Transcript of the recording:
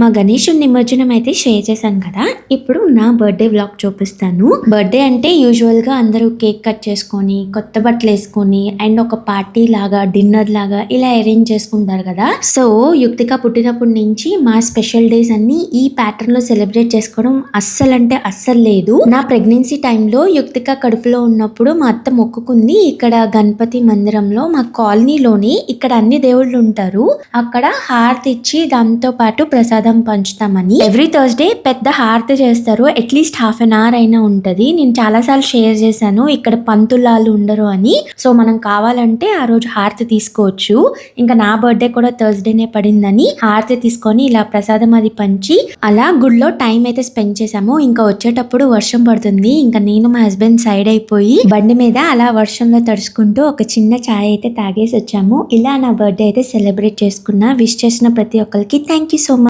మా గణేషుడి నిమజ్జనం అయితే షేర్ చేశాను కదా. ఇప్పుడు నా బర్త్డే వ్లాగ్ చూపిస్తాను. బర్త్డే అంటే యూజువల్గా అందరూ కేక్ కట్ చేసుకొని కొత్త బట్టలు వేసుకొని అండ్ ఒక పార్టీ లాగా డిన్నర్ లాగా ఇలా అరేంజ్ చేసుకుంటారు కదా. సో యుక్తిక పుట్టినప్పటి నుంచి మా స్పెషల్ డేస్ అన్ని ఈ ప్యాటర్న్లో సెలబ్రేట్ చేసుకోవడం అస్సలు అంటే అస్సలు లేదు. నా ప్రెగ్నెన్సీ టైంలో యుక్తిక కడుపులో ఉన్నప్పుడు మా అత్త మొక్కుకుంది ఇక్కడ గణపతి మందిరంలో మా కాలనీలోని ఇక్కడ అన్ని దేవుళ్ళు ఉంటారు. అక్కడ హారతి ఇచ్చి దాంతో పాటు ప్రసాదం పంచుతామని. ఎవ్రీ థర్స్డే పెద్ద హారతి చేస్తారు. అట్లీస్ట్ హాఫ్ అన్ అవర్ అయినా ఉంటది. నేను చాలా సార్లు షేర్ చేశాను. ఇక్కడ పంతులాలు ఉండరు అని. సో మనం కావాలంటే ఆ రోజు హారతి తీసుకోవచ్చు. ఇంకా నా బర్త్డే కూడా థర్స్డేనే పడిందని హారతి తీసుకొని ఇలా ప్రసాదం అది పంచి అలా గుడిలో టైం అయితే స్పెండ్ చేసాము ఇంకా వచ్చేటప్పుడు వర్షం పడుతుంది. ఇంకా నేను మా హస్బెండ్ సైడ్ అయిపోయి బండి మీద అలా వర్షంలో తడుచుకుంటూ ఒక చిన్న ఛాయ్ అయితే తాగేసి వచ్చాము. ఇలా నా బర్త్డే అయితే సెలబ్రేట్ చేసుకున్నా. విష్ చేసిన ప్రతి ఒక్కరికి థ్యాంక్ యూ సో మచ్